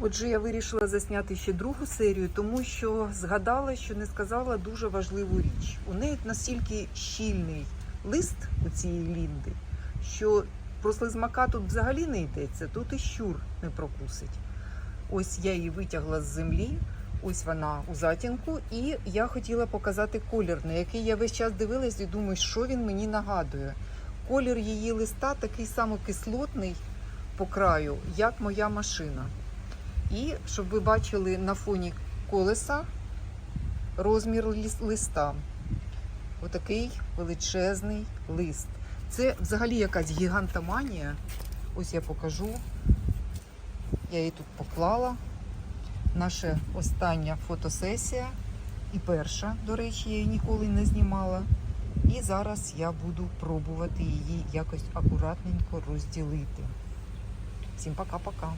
Отже, я вирішила засняти ще другу серію, тому що згадала, що не сказала дуже важливу річ. У неї настільки щільний лист у цієї лінди, що про слизмака тут взагалі не йдеться, тут і щур не прокусить. Ось я її витягла з землі, ось вона у затінку, і я хотіла показати колір, на який я весь час дивилась і думаю, що він мені нагадує. Колір її листа такий самокислотний по краю, як моя машина. І щоб ви бачили на фоні колеса розмір листа. Отакий величезний лист. Це взагалі якась гігантоманія. Ось я покажу. Я її тут поклала. Наша остання фотосесія. І перша, до речі, я її ніколи не знімала. І зараз я буду пробувати її якось акуратненько розділити. Всім пока-пока.